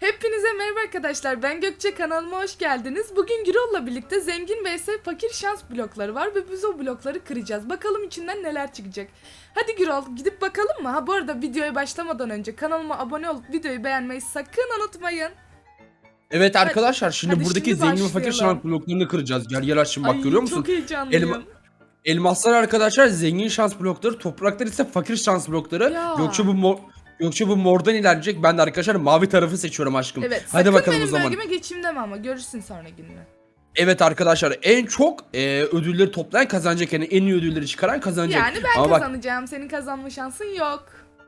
Hepinize merhaba arkadaşlar. Ben Gökçe kanalıma hoş geldiniz. Bugün Gürol'la birlikte zengin vs fakir şans blokları var ve biz o blokları kıracağız. Bakalım içinden neler çıkacak. Hadi Gürol gidip bakalım mı? Ha bu arada videoya başlamadan önce kanalıma abone olup videoyu beğenmeyi sakın unutmayın. Evet arkadaşlar şimdi hadi buradaki şimdi zengin ve fakir şans bloklarını kıracağız. Gel gel şimdi bak Ay, görüyor musun? Çok heyecanlıyım. Elma- Elmaslar arkadaşlar zengin şans blokları, topraklar ise fakir şans blokları. Ya. Gökçe bu Gökçe bu mordan ilerleyecek. Ben de arkadaşlar mavi tarafı seçiyorum aşkım. Evet Hadi sakın bakalım benim o zaman. bölgeme geçeyim deme ama görürsün sonra gününü. Evet arkadaşlar en çok e, ödülleri toplayan kazanacak yani en iyi ödülleri çıkaran kazanacak. Yani ben Ama bak kazanacağım. Senin kazanma şansın yok.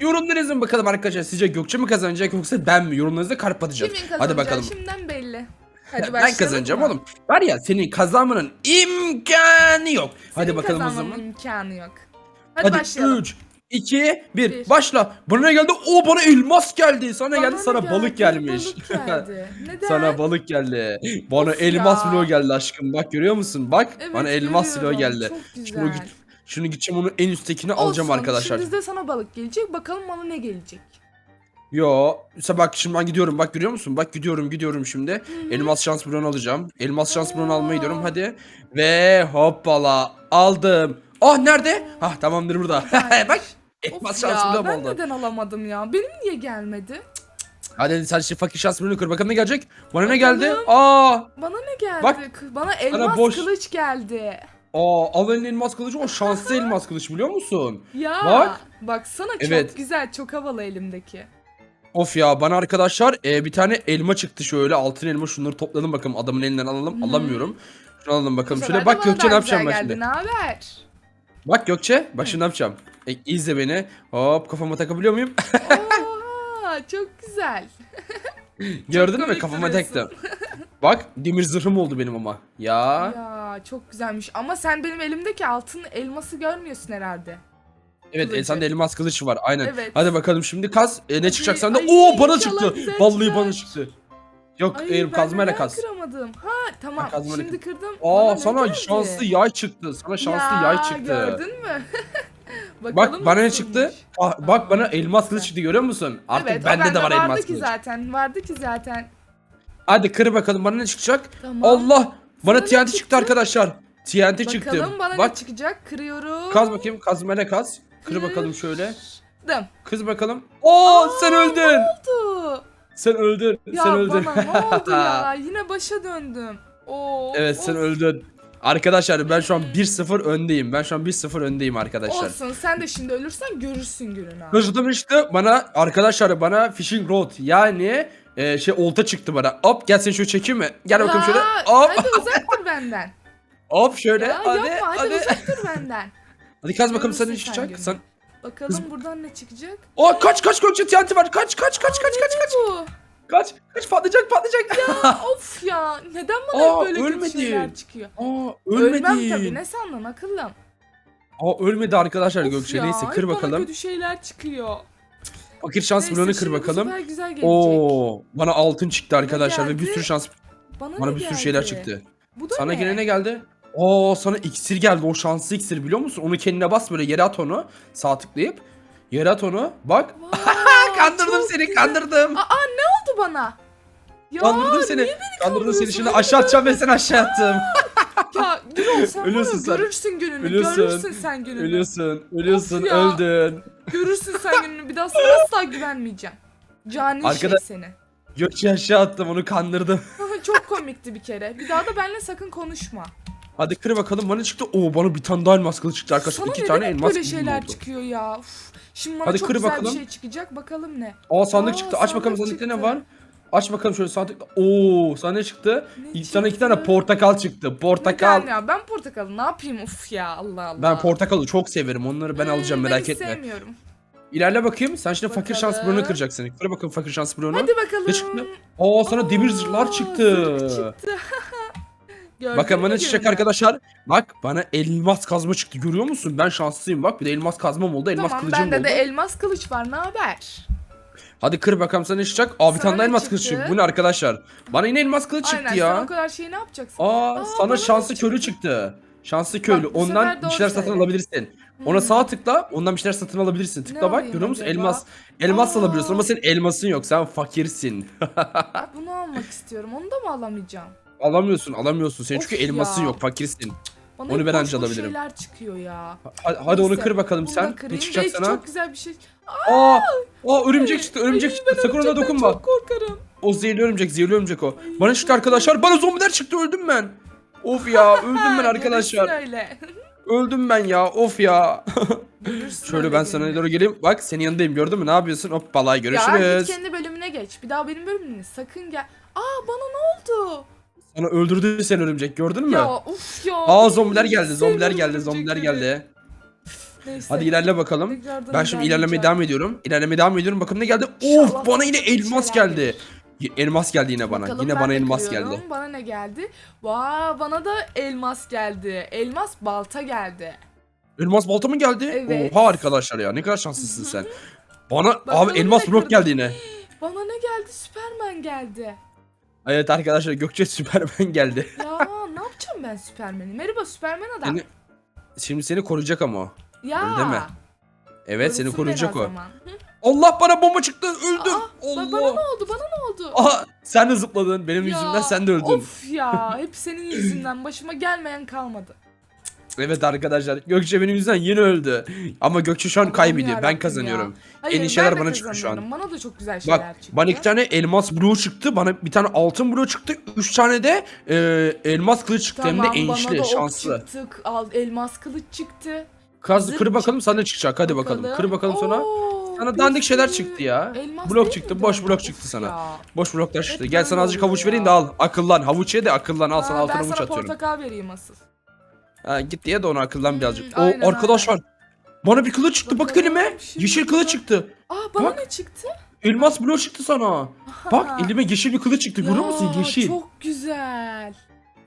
yorumlarınızı bakalım arkadaşlar. Sizce Gökçe mi kazanacak yoksa ben mi? Yorumlarınızda kalp atacağız. Kimin Hadi kazanacağı bakalım. şimdiden belli. Hadi ben başlayalım kazanacağım mı? oğlum. Var ya senin kazanmanın imkanı yok. Hadi Senin bakalım o kazanmanın zaman. imkanı yok. Hadi, Hadi başlayalım. 3 2 1 Bir. başla. Bana ne geldi? O bana elmas geldi. Sana Bana geldi, ne sana geldi? balık gelmiş. Balık geldi. Neden? sana balık geldi. Bana Of elmas ya. bloğu geldi aşkım. Bak görüyor musun? Bak Evet, bana elmas bloğu görüyorum. geldi. Çok güzel. Şunu git şunu gideceğim onun en üsttekini alacağım Olsun, arkadaşlar. Şimdi de sana balık gelecek. Bakalım bana ne gelecek. Yo, sen bak şimdi ben gidiyorum. Bak görüyor musun? Bak gidiyorum, gidiyorum şimdi. Elmas şans bloğunu alacağım. Elmas şans bloğunu almaya gidiyorum. Aa. Hadi. Ve hoppala aldım. Ah nerede? Hah tamamdır burada. bak elmas Of şans ya bloğum ben oldu. neden alamadım ya? Benim niye gelmedi? Hadi sen şimdi fakir şans bloğunu kır. Bakalım ne gelecek? Bana ne Bakalım. geldi? Aa, Bana ne geldi? Bak, K- bana elmas boş- kılıç geldi. aa Alan'ın elmas kılıcı o şanslı elmas kılıç biliyor musun? Ya Bak. baksana Evet. çok güzel, çok havalı elimdeki. Of ya bana arkadaşlar e, bir tane elma çıktı şöyle altın elma şunları topladım bakalım adamın elinden alalım alamıyorum. Şunu alalım Bu bakalım sefer şöyle de bak bana Gökçe ne daha yapacağım ben güzel şimdi. geldi. Ne haber? Bak Gökçe ne yapacağım. E, izle beni. Hop kafama takabiliyor muyum? Oha çok güzel. Gördün mü komik kafama duruyorsun. taktım. bak demir zırhım oldu benim ama. Ya. Ya çok güzelmiş ama sen benim elimdeki altın elması görmüyorsun herhalde. Evet kılıcı. e, sende elmas kılıç var aynen. Evet. Hadi bakalım şimdi kaz. E, ne çıkacak sende? ay, Oo bana inşallah çıktı. güzel Vallahi çıkar. bana çıktı. Yok Ay, e, ben kazmayla neden kaz. kıramadım? Ha tamam Ha, kazmayla şimdi kırdım. Aa Bana sana geldi? şanslı yay çıktı. Sana şanslı Ya, yay çıktı. Gördün mü? Bak bana ne nasılmış. çıktı? Ah, bak bana elmas kılıç çıktı görüyor musun? Artık evet, o bende de var vardı elmas ki kılıç. zaten. Vardı ki zaten. Hadi kır bakalım bana ne çıkacak? Tamam. Allah! Bana Sana ne TNT çıktı çıktı? arkadaşlar. TNT çıktı. Bakalım bana Bak ne çıkacak? Kırıyorum. kaz bakayım kazmayla kaz. Kır bakalım şöyle. Kırdım. Kız bakalım. Oo sen öldün. Oldu. Sen öldün. Ya sen öldün. bana ne oldu ya? Yine başa döndüm. Oo, evet sen of. öldün. Arkadaşlar ben şu an 1-0 öndeyim. Ben şu an 1-0 öndeyim arkadaşlar. Olsun sen de şimdi ölürsen görürsün gününü. abi. İşte bana arkadaşlar bana fishing rod yani e, şey olta çıktı bana. Hop gel seni şöyle çekeyim mi? Gel bakayım şöyle. Ya, Hop Hadi uzak dur benden. hop şöyle. Ya hadi yapma hadi, hadi. uzak dur benden. Hadi kaz bakalım sen ne Görürsün sen çıkacak? gününü. Bakalım Kız- buradan ne çıkacak? O kaç kaç Gökçe TNT var. Kaç kaç kaç kaç kaç kaç. Bu. Kaç kaç patlayacak patlayacak. of ya neden bana Aa, hep böyle ölmedi. kötü şeyler çıkıyor? Aa ölmedi. Ölmem tabii ne sandın akıllım. Aa ölmedi arkadaşlar Of Gökçe. ya, Neyse hep kır bana bakalım. kötü şeyler çıkıyor. Fakir şans Neyse, bloğunu şimdi kır bu bakalım. sefer güzel gelecek. Oo bana altın çıktı arkadaşlar ve bir geldi? sürü şans Bana, ne bir sürü geldi? şeyler çıktı. Bu da Sana ne? gene ne geldi? Oo sana iksir geldi. O şanslı iksir biliyor musun? Onu kendine bas böyle yere at onu. Sağ tıklayıp yere at onu. Bak. Vay, kandırdım çok seni, güzel. kandırdım. Aa ne oldu bana? Ya, kandırdım seni. niye beni Kandırdım seni. Şimdi kandırıyorsun? aşağı atacağım ve seni aşağı attım. Ya Gürol sen Ölüyorsun var ya, sen. görürsün gününü. Ölüyorsun. Görürsün sen gününü. ölüyorsun. Ölüyorsun. Ya. Öldün. Görürsün sen gününü. Bir daha sana asla güvenmeyeceğim. Cani şey Arkada- seni. Gökçe aşağı attım onu kandırdım. Çok komikti bir kere. Bir daha da benimle sakın konuşma. Hadi kır bakalım bana çıktı. Oo bana bir tane daha elmas kılıç çıktı arkadaşlar. Sana İki neden tane hep elmas böyle kılıcım şeyler oldu. çıkıyor ya? Uf. Şimdi bana Hadi çok kır güzel bakalım. bir şey çıkacak. Bakalım ne? Aa sandık Aa, çıktı. Aç bakalım sandık sandıkta ne çıktı. var? Aç bakalım şöyle sandıkta. Oo sana ne çıktı? Ne sana iki tane portakal çıktı. Portakal. Neden ya? Ben portakalı ne yapayım? Uf ya Allah Allah. Ben portakalı çok severim. Onları ben Hmm, alacağım ben merak hiç etme. sevmiyorum. İlerle bakayım. Sen şimdi fakir şans Bakalım. bloğunu kıracaksın. Kır bakalım fakir şans bloğunu. Hadi bakalım. Ne çıktı? Aa sana demir Aa, zırhlar çıktı. zırh çıktı. Gördün Bakın ne çıkacak gününü? arkadaşlar. Bak bana elmas kazma çıktı. Görüyor musun? Ben şanslıyım bak. Bir de elmas kazmam oldu. Elmas Tamam kılıcım bende oldu. de elmas kılıç var. Ne haber? Hadi kır bakalım sana ne çıkacak. Aa bir tane daha ne elmas kılıç çıktı? çıktı. Bu ne arkadaşlar? Bana yine elmas kılıç çıktı Aynen ya. sen o kadar şeyi ne yapacaksın? Aa, Aa, sana şanslı ne köylü çıktı. Şanslı köylü. sefer Ondan bir şeyler satın alabilirsin. Ona Hmm. sağ tıkla. Ondan bir şeyler satın alabilirsin. Tıkla bak. alayım Görüyor musun? acaba? Elmas. Elmas Aa. alabiliyorsun ama senin elmasın yok. Sen fakirsin. Bunu almak istiyorum. Onu da mı alamayacağım? Alamıyorsun, alamıyorsun. Senin çünkü elmasın yok. Fakirsin. Bana Onu hep ben boş anca boş alabilirim. şeyler çıkıyor ya. Hadi, hadi onu Neyse, kır bakalım bunu da sen. kırayım. Ne çıkacak sana? Çok güzel bir şey. Aa, aa örümcek çıktı, örümcek çıktı. Sakın ona örümcekten dokunma. Çok korkarım. O zehirli örümcek, zehirli örümcek o. Bana çıktı arkadaşlar. Bana zombiler çıktı, öldüm ben. Of ya, öldüm ben Ha, arkadaşlar. görürsün öyle. Öldüm ben ya, of ya. Görürsün Şöyle öyle ben sana gününü. doğru geleyim. Bak senin yanındayım gördün mü? Ne yapıyorsun? Hop balay Ya git görüşürüz. kendi bölümüne geç. Bir daha benim bölümüme sakın gel. Aa bana ne oldu? Sana öldürdü sen örümcek gördün mü? Ya uf ya. Aa zombiler geldi, zombiler geldi, zombiler geldi. Neyse. Hadi ilerle bakalım. Tekrardan Ben şimdi ilerlemeye ilerleyeceğim. devam ediyorum. İlerlemeye devam ediyorum. Bakın ne geldi? İnşallah Of bana yine elmas şeyler geldi. Elmas geldi yine bana. Bakalım yine ben bana elmas kırıyorum. geldi. Bana ne geldi? Vaa bana da elmas geldi. Elmas balta geldi. Elmas balta mı geldi? Evet. Oha arkadaşlar ya ne kadar şanslısın sen. Bana Bakalım abi elmas ne blok geldi yine. Bana ne geldi? Süpermen geldi. Evet arkadaşlar Gökçe Süpermen geldi. Ya ne yapacağım ben Süpermen'i? Merhaba Süpermen adam. Seni, şimdi seni koruyacak ama o. ya. öyle deme. Evet seni korusun koruyacak beni o. zaman. Allah bana bomba çıktı öldüm. Aa, ba- Bana Allah. ne oldu? Bana ne oldu? Aha sen de zıpladın. Benim Ya, yüzümden sen de öldün. Of ya hep senin yüzünden başıma gelmeyen kalmadı. Evet arkadaşlar Gökçe benim yüzümden yine öldü. Ama Gökçe şu an Allah'ım kaybediyor. yarabbim Ben kazanıyorum. Hayır, En iyi şeyler ben de bana çıktı şu an. kazanıyorum. Bana da çok güzel şeyler Bak çıktı. bana iki tane elmas bloğu çıktı. Bana bir tane altın bloğu çıktı. Üç tane de e, elmas kılıç çıktı. Hem de enişli şanslı. ok çıktı, al, elmas kılıç çıktı. Kaz, zırh kır bakalım sana ne çıkacak. Hadi bakalım. Kır bakalım sonra. Oo, Sana bir dandik şeyler sürü çıktı ya. elmas Blok değil çıktı, boş blok Of çıktı sana. ya. Boş bloklar çıktı. Gel sana azıcık oluyor havuç vereyim de ya. al. Akıllan. Havuç ye de akıllan. Al sana Ha, altın ben havuç sana atıyorum. portakal vereyim asıl. Ha, git diye de onu akıllan Hmm, birazcık. aynen, o arkadaşlar. Bana bir kılıç çıktı. Bak Bakalım, elime. şimdi Yeşil kılıç çıktı. Aa bana Bak. ne çıktı? Elmas bloğu çıktı sana. Bak elime yeşil bir kılıç çıktı. Görüyor musun? Ya, Yeşil. Çok güzel.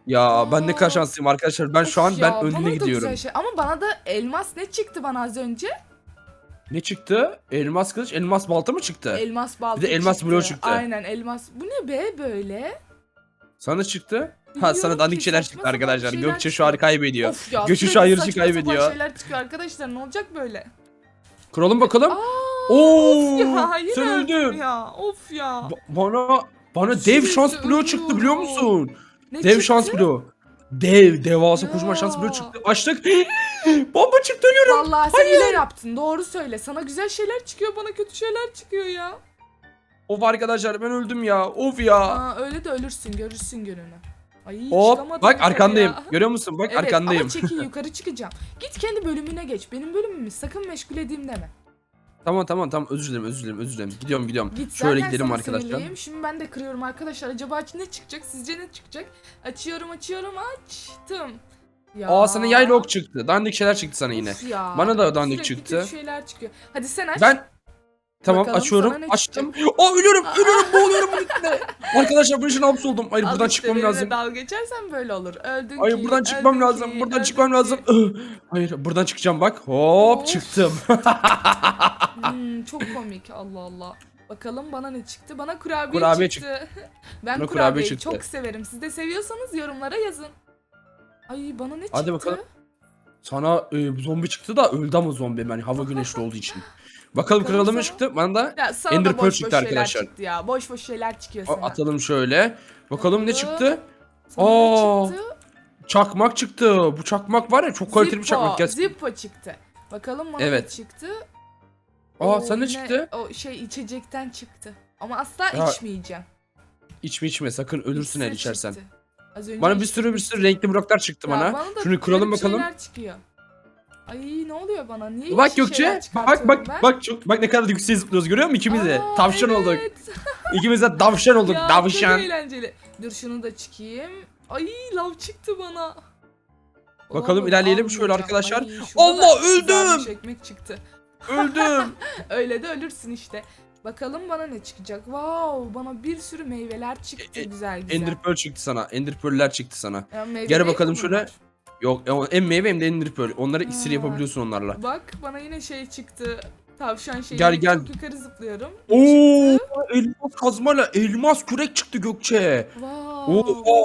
Ya ben ne kadar şanslıyım arkadaşlar. Ben şu an Of ben ya, bana önüne gidiyorum. şey. Ama bana da elmas ne çıktı bana az önce? Ne çıktı? Elmas kılıç, elmas balta mı çıktı? Elmas balta Bir de elmas bloğu çıktı. Aynen elmas. Bu ne be böyle? Sana çıktı? Ha sana dandik şeyler çıktı arkadaşlar. şeyler Gökçe şu an çıkıyor. kaybediyor. Of ya. Göçü şu an yarışı saçma sapan kaybediyor. şeyler çıkıyor arkadaşlar ne olacak böyle? Kuralım bakalım. Oo! ya yine sen öldüm öldün. ya. Of ya. Ba- bana bana dev Sürekli şans bloğu çıktı biliyor ölüyorum. musun? Ne Dev çıktı? şans bloğu. Dev, devasa kocaman şans bloğu çıktı. Açtık. Bomba çıktı ölüyorum. Vallahi sen hile yaptın. Doğru söyle. Sana güzel şeyler çıkıyor, bana kötü şeyler çıkıyor ya. Of arkadaşlar ben öldüm ya. Of ya. Aa, öyle de ölürsün, görürsün gününü. Ay Hop çıkamadım bak yukarı arkandayım. ya. Görüyor musun? Bak Evet arkandayım. ama çekil yukarı çıkacağım. Git kendi bölümüne geç. Benim bölümümü sakın meşgul edeyim deme. Tamam tamam tamam özür dilerim özür dilerim özür dilerim. Gidiyorum gidiyorum. Git Şöyle zaten gidelim sana arkadaşlar. sinirliyim. Şimdi ben de kırıyorum arkadaşlar. Acaba ne çıkacak? Sizce ne çıkacak? Açıyorum açıyorum açtım. Ya. Aa sana yayla ok çıktı. Dandik şeyler çıktı sana yine. Of ya. Bana da dandik Sürekli çıktı. kötü şeyler çıkıyor. Hadi sen aç. Ben Tamam Bakalım açıyorum. sana ne Açtım. Aa ölüyorum. Ölüyorum. Boğuluyorum bunun içinde. Arkadaşlar bunun için hapsoldum. Hayır Al buradan işte çıkmam benimle lazım. dalga geçersen böyle olur. Öldün Hayır ki, buradan çıkmam öldün lazım. ki, Buradan öldün çıkmam ki. lazım. Hayır buradan çıkacağım bak. Hop Of. çıktım. Hmm, çok komik Allah Allah. Bakalım bana ne çıktı? Bana kurabiye, Kurabiye çıktı. ben Bana kurabiye çıktı. çok severim. Siz de seviyorsanız yorumlara yazın. Ay bana ne çıktı? Hadi bakalım. Sana e, zombi çıktı da öldü ama zombi yani hava güneşli olduğu için. Bakalım Bakalım kralım sana. çıktı? Bana da Ya sana Ender da Pearl boş çıktı şeyler arkadaşlar. çıktı ya. Boş boş şeyler çıkıyor sana. atalım şöyle. Bakalım ne Bakalım. çıktı? Sana Aa, ne çıktı? Çakmak çıktı. Bu çakmak var ya çok kaliteli bir çakmak. Gel. Zippo çıktı. Bakalım bana Evet. ne çıktı? Aa Oo, sen ne yine çıktı? O şey içecekten çıktı. Ama asla Ya, içmeyeceğim. İçme içme sakın ölürsün eğer İksir içersen. çıktı. Az önce Bana bir sürü bir sürü renkli bloklar çıktı Ya bana. da Şunu kuralım garip bakalım. şeyler çıkıyor. Ay ne oluyor bana? Niye Bak yeşil şeyler Gökçe. Bak bak ben? bak çok bak ne kadar yüksek zıplıyoruz görüyor musun ikimiz de? Aa, Tavşan olduk. evet. İkimiz de tavşan olduk. Ya, tavşan. Çok eğlenceli. Dur şunu da çıkayım. Ay lav çıktı bana. Bakalım, ilerleyelim şöyle almayacağım. arkadaşlar. Ay, şurada Allah, da öldüm. ekmek çıktı. Öldüm. Öyle de ölürsün işte. Bakalım bana ne çıkacak. Wow bana bir sürü meyveler çıktı E- e- güzel güzel. Ender Pearl çıktı sana. Ender Pearl'ler çıktı sana. Ya, meyve Gel değil bakalım şöyle. bunlar? Yok e, hem meyve hem de Ender Pearl. Onları iksir yapabiliyorsun onlarla. Bak bana yine şey çıktı. Tavşan şeyi. Gel, gel. Çok yukarı zıplıyorum. Oo, elmas kazmayla elmas kürek çıktı Gökçe. Wow. Oo,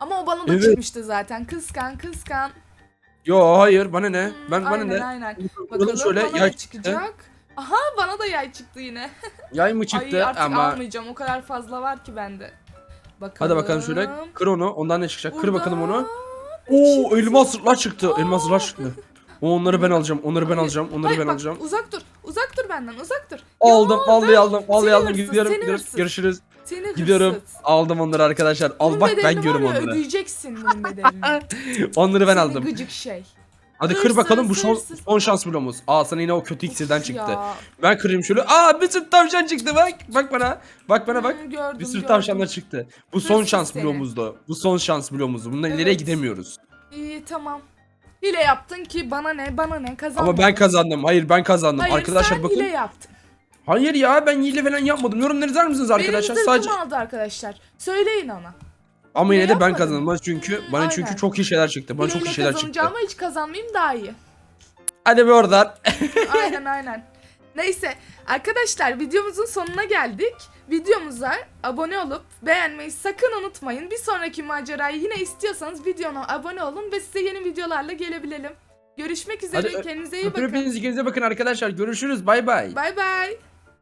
Ama o bana da Evet. çıkmıştı zaten. Kıskan kıskan. Yo hayır bana ne? Hmm, Ben bana aynen ne? aynen. Bakalım Bakalım şöyle bana yay ne çıktı. çıkacak. Aha bana da yay çıktı yine. Yay mı çıktı Ay artık ama almayacağım o kadar fazla var ki bende. Bakalım. hadi bakalım şöyle kır onu. Ondan ne çıkacak? Kır bakalım onu. Oo elmaslar çıktı. Aa. Elmaslar çıktı. O onları ben alacağım. Onları ben alacağım. Onları hayır, ben bak, alacağım. Uzak dur. Uzak dur benden. Uzak dur. Aldım, aldım, vallahi Seni aldım. hırsız, Gidiyorum, gidiyorum. hırsız. Görüşürüz. Seni Gidiyorum. hırsız. Aldım onları arkadaşlar. Al Bunun bak ben görüyorum ya, onları. Ödeyeceksin bunun bedelini. Onları ben Seni aldım. gıcık şey. Hadi kır Hırsız, bakalım bu son, hırsız. son şans bloğumuz. Aa sana yine o kötü iksirden Of çıktı. ya. Ben kırayım şöyle. Aa bir sürü tavşan çıktı bak. Bak bana. Bak bana bak. Hmm, gördüm, Bir sürü gördüm. tavşanlar çıktı. Bu son Hırsız şans seni. bloğumuzdu. Bu son şans bloğumuzdu. Bundan ileriye Evet. gidemiyoruz. İyi tamam. Hile yaptın ki bana ne bana ne kazanmadın. Ama ben kazandım. Hayır ben kazandım. Hayır arkadaşlar sen bakın. hile yaptın. Hayır ya ben hile falan yapmadım. Yorumları yazar mısınız arkadaşlar? Benim Sadece zırhımı aldı arkadaşlar. Söyleyin ona. Ama yine de ben yapmadın. kazandım. Bana çünkü bana Aynen. çünkü çok iyi şeyler çıktı. Bana çok iyi şeyler çıktı. kazanacağıma hiç kazanmayayım daha iyi. Hadi bir oradan. aynen aynen. Neyse arkadaşlar videomuzun sonuna geldik. Videomuza abone olup beğenmeyi sakın unutmayın. Bir sonraki macerayı yine istiyorsanız videoma abone olun ve size yeni videolarla gelebilelim. Görüşmek üzere. Hadi, Kendinize iyi bakın. hepiniz ikinize bakın arkadaşlar. Görüşürüz. Bay bay. Bay bay.